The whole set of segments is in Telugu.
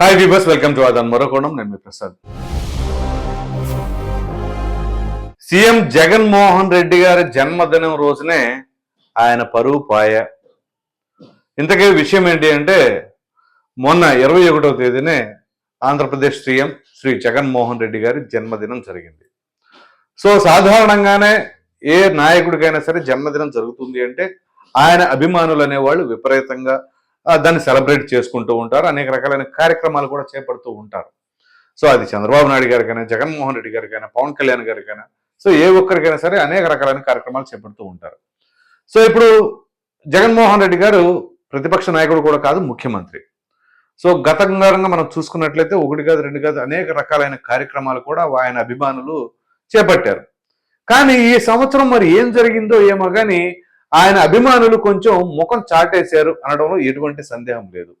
హాయ్ వ్యూబర్స్ వెల్కమ్ టు అదన్ మరొకోణం నేను మీ ప్రసాద్ సీఎం జగన్మోహన్ రెడ్డి గారి జన్మదినం రోజునే ఆయన పరువు పాయ ఇంతకీ విషయం ఏంటి అంటే మొన్న ఇరవై ఒకటవ తేదీనే ఆంధ్రప్రదేశ్ సీఎం శ్రీ జగన్మోహన్ రెడ్డి గారి జన్మదినం జరిగింది సో సాధారణంగానే ఏ నాయకుడికైనా సరే జన్మదినం జరుగుతుంది అంటే ఆయన అభిమానులు అనేవాళ్ళు విపరీతంగా దాన్ని సెలబ్రేట్ చేసుకుంటూ ఉంటారు. అనేక రకాలైన కార్యక్రమాలు కూడా చేపడుతూ ఉంటారు. సో అది చంద్రబాబు నాయుడు గారికైనా జగన్మోహన్ రెడ్డి గారికైనా పవన్ కళ్యాణ్ గారికైనా సో ఏ ఒక్కరికైనా సరే అనేక రకాలైన కార్యక్రమాలు చేపడుతూ ఉంటారు. సో ఇప్పుడు జగన్మోహన్ రెడ్డి గారు ప్రతిపక్ష నాయకుడు కూడా కాదు ముఖ్యమంత్రి. సో గతంగా మనం చూసుకున్నట్లయితే ఒకటి కాదు రెండు కాదు అనేక రకాలైన కార్యక్రమాలు కూడా ఆయన అభిమానులు చేపట్టారు. కానీ ఈ సంవత్సరం మరి ఏం జరిగిందో ఏమో కానీ ఆయన అభిమానులు కొంచెం ముఖం చాటేశారు అనడంలో ఎటువంటి సందేహం లేదు.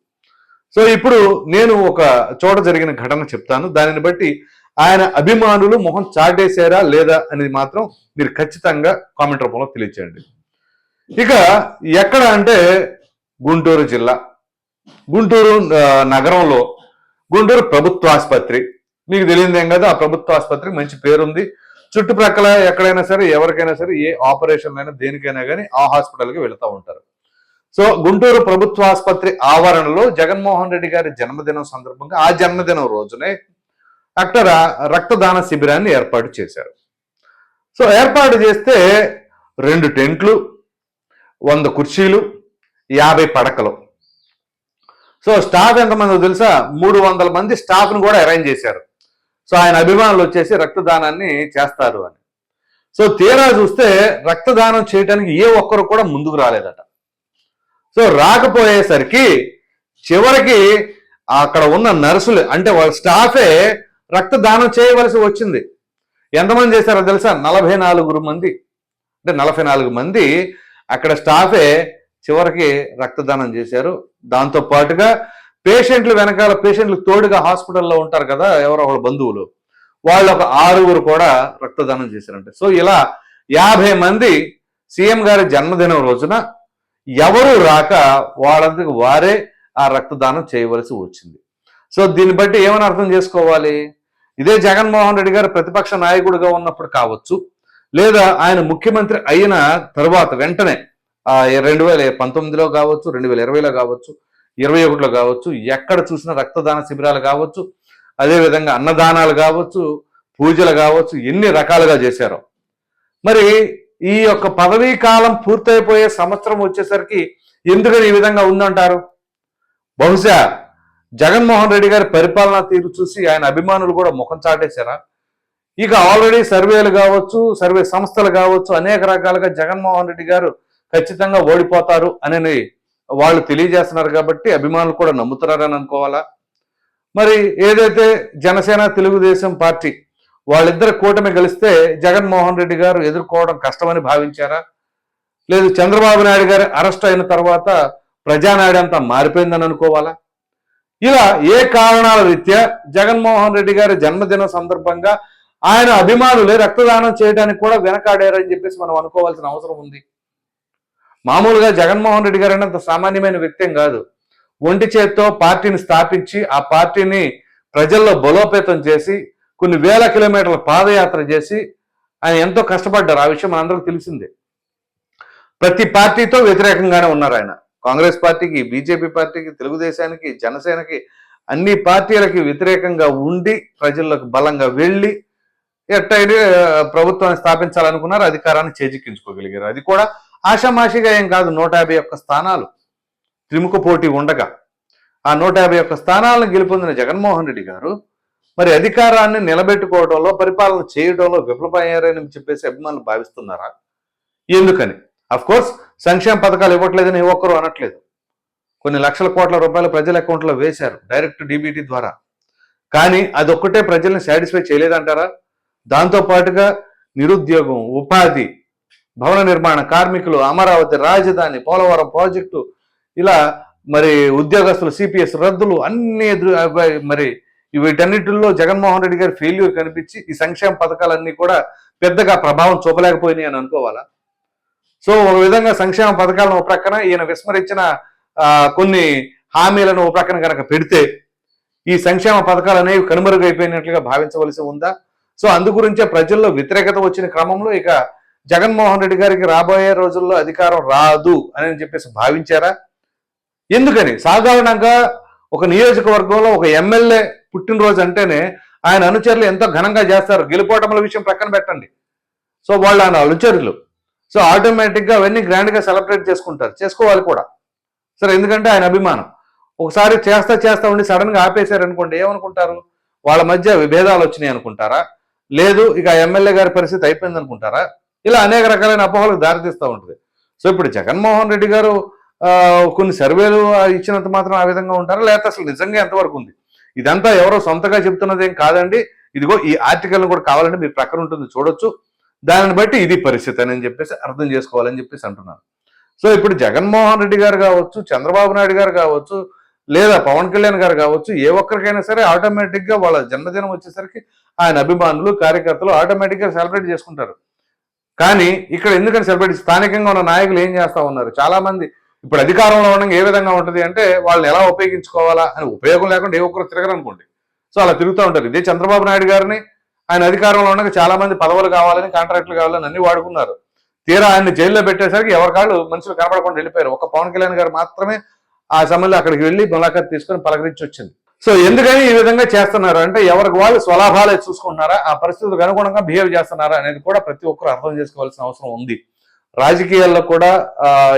సో ఇప్పుడు నేను ఒక చోట జరిగిన ఘటన చెప్తాను. దానిని బట్టి ఆయన అభిమానులు ముఖం చాటేశారా లేదా అనేది మాత్రం మీరు ఖచ్చితంగా కామెంట్ రూపంలో తెలియచేయండి. ఇక ఎక్కడ అంటే గుంటూరు జిల్లా. గుంటూరు నగరంలో గుంటూరు ప్రభుత్వ ఆసుపత్రి. మీకు తెలియదేం కదా ఆ ప్రభుత్వ ఆసుపత్రికి మంచి పేరుంది. చుట్టుప్రక్కల ఎక్కడైనా సరే ఎవరికైనా సరే ఏ ఆపరేషన్ అయినా దేనికైనా కానీ ఆ హాస్పిటల్కి వెళుతూ ఉంటారు. సో గుంటూరు ప్రభుత్వ ఆసుపత్రి ఆవరణలో జగన్మోహన్ రెడ్డి గారి జన్మదినం సందర్భంగా ఆ జన్మదినం రోజునే అక్కడ రక్తదాన శిబిరాన్ని ఏర్పాటు చేశారు. సో ఏర్పాటు చేస్తే రెండు టెంట్లు వంద కుర్చీలు యాభై పడకలు. సో స్టాఫ్ ఎంతమంది తెలుసా? మూడు వందల మంది స్టాఫ్ను కూడా అరేంజ్ చేశారు. సో ఆయన అభిమానులు వచ్చేసి రక్తదానాన్ని చేస్తారు అని. సో తీరా చూస్తే రక్తదానం చేయడానికి ఏ ఒక్కరు కూడా ముందుకు రాలేదట. సో రాకపోయేసరికి చివరికి అక్కడ ఉన్న నర్సులు అంటే వాళ్ళ స్టాఫే రక్తదానం చేయవలసి వచ్చింది. ఎంతమంది చేశారో తెలుసా? నలభై నాలుగు మంది. అంటే నలభై నాలుగు మంది అక్కడ స్టాఫే చివరికి రక్తదానం చేశారు. దాంతో పాటుగా పేషెంట్లు వెనకాల పేషెంట్లు తోడుగా హాస్పిటల్లో ఉంటారు కదా ఎవరో ఒకళ్ళ బంధువులు. వాళ్ళు ఒక ఆరుగురు కూడా రక్తదానం చేశారంట. సో ఇలా యాభై మంది సీఎం గారి జన్మదినం రోజున ఎవరు రాక వాళ్ళందుకు వారే ఆ రక్తదానం చేయవలసి వచ్చింది. సో దీన్ని బట్టి ఏమని అర్థం చేసుకోవాలి? ఇదే జగన్మోహన్ రెడ్డి గారు ప్రతిపక్ష నాయకుడిగా ఉన్నప్పుడు కావచ్చు లేదా ఆయన ముఖ్యమంత్రి అయిన తరువాత వెంటనే రెండు వేల పంతొమ్మిదిలో కావచ్చు రెండు వేల ఇరవైలో కావచ్చు ఇరవై ఒకటిలో కావచ్చు ఎక్కడ చూసినా రక్తదాన శిబిరాలు కావచ్చు అదేవిధంగా అన్నదానాలు కావచ్చు పూజలు కావచ్చు ఎన్ని రకాలుగా చేశారో. మరి ఈ యొక్క పదవీ కాలం పూర్తయిపోయే సంవత్సరం వచ్చేసరికి ఎందుకని ఈ విధంగా ఉందంటారు? బహుశా జగన్మోహన్ రెడ్డి గారి పరిపాలనా తీరు చూసి ఆయన అభిమానులు కూడా ముఖం చాటేశారా? ఇక ఆల్రెడీ సర్వేలు కావచ్చు సర్వే సంస్థలు కావచ్చు అనేక రకాలుగా జగన్మోహన్ రెడ్డి గారు ఖచ్చితంగా ఓడిపోతారు అనేది వాళ్ళు తెలియజేస్తున్నారు కాబట్టి అభిమానులు కూడా నమ్ముతున్నారని అనుకోవాలా? మరి ఏదైతే జనసేన తెలుగుదేశం పార్టీ వాళ్ళిద్దరు కూటమి గెలిస్తే జగన్మోహన్ రెడ్డి గారు ఎదుర్కోవడం కష్టమని భావించారా? లేదు చంద్రబాబు నాయుడు గారు అరెస్ట్ అయిన తర్వాత ప్రజానాయుడు అంతా మారిపోయిందని అనుకోవాలా? ఇలా ఏ కారణాల రీత్యా జగన్మోహన్ రెడ్డి గారి జన్మదిన సందర్భంగా ఆయన అభిమానులే రక్తదానం చేయడానికి కూడా వెనకాడారని చెప్పేసి మనం అనుకోవాల్సిన అవసరం ఉంది. మామూలుగా జగన్మోహన్ రెడ్డి గారు అంత సామాన్యమైన వ్యక్తి కాదు. ఒంటి చేత్తో పార్టీని స్థాపించి ఆ పార్టీని ప్రజల్లో బలోపేతం చేసి కొన్ని వేల కిలోమీటర్ల పాదయాత్ర చేసి ఆయన ఎంతో కష్టపడ్డారు. ఆ విషయం మనందరికి తెలిసిందే. ప్రతి పార్టీతో వ్యతిరేకంగానే ఉన్నారు ఆయన. కాంగ్రెస్ పార్టీకి బీజేపీ పార్టీకి తెలుగుదేశానికి జనసేనకి అన్ని పార్టీలకి వ్యతిరేకంగా ఉండి ప్రజల్లోకి బలంగా వెళ్ళి ఎట్టయితే ప్రభుత్వాన్ని స్థాపించాలనుకున్నారు అధికారాన్ని చేజిక్కించుకోగలిగారు. అది కూడా ఆషామాషిగా ఏం కాదు నూట యాభై ఒక్క స్థానాలు. త్రిముఖ పోటీ ఉండగా ఆ నూట యాభై ఒక్క స్థానాలను గెలుపొందిన జగన్మోహన్ రెడ్డి గారు మరి అధికారాన్ని నిలబెట్టుకోవడంలో పరిపాలన చేయడంలో విఫలమయ్యారని చెప్పేసి అభిమానులు భావిస్తున్నారా? ఎందుకని? అఫ్ కోర్స్ సంక్షేమ పథకాలు ఇవ్వట్లేదని ఒక్కరు అనట్లేదు. కొన్ని లక్షల కోట్ల రూపాయలు ప్రజల అకౌంట్లో వేశారు డైరెక్ట్ డీబీటీ ద్వారా. కానీ అదొక్కటే ప్రజల్ని సాటిస్ఫై చేయలేదంటారా? దాంతో పాటుగా నిరుద్యోగం ఉపాధి భవన నిర్మాణ కార్మికులు అమరావతి రాజధాని పోలవరం ప్రాజెక్టు ఇలా మరి ఉద్యోగస్తులు సిపిఎస్ రద్దులు అన్ని ఎదురు మరి వీటన్నిటిల్లో జగన్మోహన్ రెడ్డి గారి ఫెయిల్యూర్ కనిపించి ఈ సంక్షేమ పథకాలన్నీ కూడా పెద్దగా ప్రభావం చూపలేకపోయినాయి అని అనుకోవాలా? సో ఒక విధంగా సంక్షేమ పథకాలను ఒక ప్రక్కన ఈయన విస్మరించిన ఆ, కొన్ని హామీలను ఒక ప్రక్కన కనుక పెడితే ఈ సంక్షేమ పథకాలు అనేవి కనుమరుగైపోయినట్లుగా భావించవలసి ఉందా? సో అందు గురించే ప్రజల్లో వ్యతిరేకత వచ్చిన క్రమంలో ఇక జగన్మోహన్ రెడ్డి గారికి రాబోయే రోజుల్లో అధికారం రాదు అని చెప్పేసి భావించారా? ఎందుకని? సాధారణంగా ఒక నియోజకవర్గంలో ఒక ఎమ్మెల్యే పుట్టినరోజు అంటేనే ఆయన అనుచరులు ఎంతో ఘనంగా చేస్తారు. గెలుపోటముల విషయం ప్రక్కన పెట్టండి. సో వాళ్ళు ఆయన అనుచరులు. సో ఆటోమేటిక్గా అవన్నీ గ్రాండ్గా సెలబ్రేట్ చేసుకుంటారు. చేసుకోవాలి కూడా. సరే ఎందుకంటే ఆయన అభిమానం. ఒకసారి చేస్తా చేస్తా ఉండి సడన్గా ఆపేశారనుకోండి ఏమనుకుంటారు? వాళ్ళ మధ్య విభేదాలు వచ్చినాయి అనుకుంటారా లేదు ఇక ఎమ్మెల్యే గారి పరిస్థితి అయిపోయింది అనుకుంటారా ఇలా అనేక రకాలైన అపోహలకు దారితీస్తూ ఉంటుంది. సో ఇప్పుడు జగన్మోహన్ రెడ్డి గారు కొన్ని సర్వేలు ఇచ్చినంత మాత్రం ఆ విధంగా ఉంటారా? లేకపోతే అసలు నిజంగా ఎంతవరకు ఉంది? ఇదంతా ఎవరో సొంతగా చెప్తున్నదేం కాదండి. ఇదిగో ఈ ఆర్టికల్ కూడా కావాలంటే మీరు ప్రక్కన ఉంటుంది చూడొచ్చు. దానిని బట్టి ఇది పరిస్థితి అని చెప్పేసి అర్థం చేసుకోవాలని చెప్పేసి అంటున్నాను. సో ఇప్పుడు జగన్మోహన్ రెడ్డి గారు కావచ్చు చంద్రబాబు నాయుడు గారు కావచ్చు లేదా పవన్ కళ్యాణ్ గారు కావచ్చు ఏ ఒక్కరికైనా సరే ఆటోమేటిక్గా వాళ్ళ జన్మదినం వచ్చేసరికి ఆయన అభిమానులు కార్యకర్తలు ఆటోమేటిక్గా సెలబ్రేట్ చేసుకుంటారు. కానీ ఇక్కడ ఎందుకంటే సెలబ్రేట్ స్థానికంగా ఉన్న నాయకులు ఏం చేస్తా ఉన్నారు? చాలా మంది ఇప్పుడు అధికారంలో ఉండగా ఏ విధంగా ఉంటుంది అంటే వాళ్ళని ఎలా ఉపయోగించుకోవాలా అని ఉపయోగం లేకుండా ఏ ఒక్కరు తిరగరనుకోండి సో అలా తిరుగుతూ ఉంటారు. ఇదే చంద్రబాబు నాయుడు గారిని ఆయన అధికారంలో ఉండగా చాలా మంది పదవులు కావాలని కాంట్రాక్టులు కావాలని అన్ని వాడుకున్నారు. తీరా ఆయన జైల్లో పెట్టేసరికి ఎవరి కాళ్ళు మనుషులు కనపడకుండా వెళ్ళిపోయారు. ఒక పవన్ కళ్యాణ్ గారు మాత్రమే ఆ సమయంలో అక్కడికి వెళ్ళి ములాఖాత్ తీసుకొని పలకరించి వచ్చింది. సో ఎందుకని ఈ విధంగా చేస్తున్నారు అంటే ఎవరికి వాళ్ళు స్వలాభాలే చూసుకుంటున్నారా ఆ పరిస్థితులకు అనుగుణంగా బిహేవ్ చేస్తున్నారా అనేది కూడా ప్రతి ఒక్కరు అర్థం చేసుకోవాల్సిన అవసరం ఉంది. రాజకీయాల్లో కూడా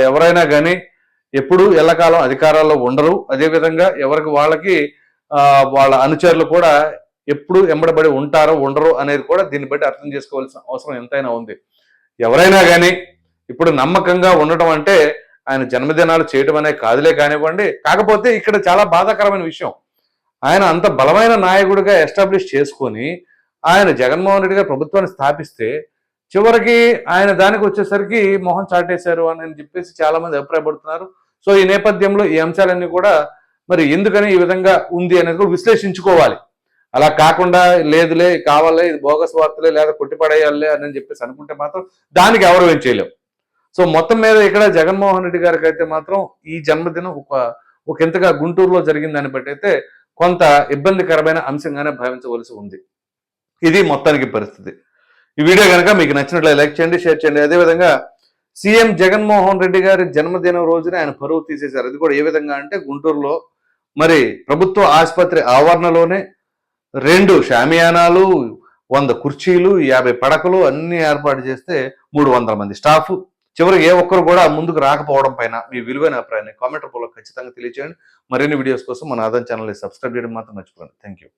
ఎవరైనా కానీ ఎప్పుడు ఎల్లకాలం అధికారాల్లో ఉండరు. అదేవిధంగా ఎవరికి వాళ్ళకి వాళ్ళ అనుచరులు కూడా ఎప్పుడు ఎంబడబడి ఉంటారో ఉండరు అనేది కూడా దీన్ని బట్టి అర్థం చేసుకోవాల్సిన అవసరం ఎంతైనా ఉంది. ఎవరైనా కానీ ఇప్పుడు నమ్మకంగా ఉండటం అంటే ఆయన జన్మదినాలు చేయటం అనే కాదులే కానివ్వండి. కాకపోతే ఇక్కడ చాలా బాధాకరమైన విషయం. ఆయన అంత బలమైన నాయకుడిగా ఎస్టాబ్లిష్ చేసుకొని ఆయన జగన్మోహన్ రెడ్డి గారు ప్రభుత్వాన్ని స్థాపిస్తే చివరికి ఆయన దానికి వచ్చేసరికి మొహం చాటేశారు అని చెప్పేసి చాలా మంది అభిప్రాయపడుతున్నారు. సో ఈ నేపథ్యంలో ఈ అంశాలన్నీ కూడా మరి ఎందుకని ఈ విధంగా ఉంది అనేది కూడా విశ్లేషించుకోవాలి. అలా కాకుండా లేదులే కావాలే ఇది బోగస్ వార్తలే లేదా కొట్టిపడేయాలే అని చెప్పేసి అనుకుంటే మాత్రం దానికి ఎవరు ఏం చేయలేము సో మొత్తం మీద ఇక్కడ జగన్మోహన్ రెడ్డి గారికి అయితే మాత్రం ఈ జన్మదినం ఒక ఒక ఇంతగా గుంటూరులో జరిగిందని బట్టి అయితే కొంత ఇబ్బందికరమైన అంశంగానే భావించవలసి ఉంది. ఇది మొత్తానికి పరిస్థితి. ఈ వీడియో కనుక మీకు నచ్చినట్లయితే లైక్ చేయండి షేర్ చేయండి. అదేవిధంగా సీఎం జగన్మోహన్ రెడ్డి గారి జన్మదినం రోజున ఆయన పరువు తీసేశారు. అది కూడా ఏ విధంగా అంటే గుంటూరులో మరి ప్రభుత్వ ఆసుపత్రి ఆవరణలోనే రెండు షామియానాలు వంద కుర్చీలు యాభై పడకలు అన్ని ఏర్పాటు చేస్తే మూడు వందల మంది స్టాఫ్ చివరికి ఏ ఒక్కరు కూడా ముందుకు రాకపోవడం పైన మీ విలువైన అభిప్రాయాన్ని కామెంట్ రూపంలో ఖచ్చితంగా తెలియజేయండి మరిన్ని వీడియోస్ కోసం మన ఆదాయం ఛానల్ని సబ్స్క్రైబ్ చేయడం మాత్రం మర్చిపోండి థ్యాంక్ యూ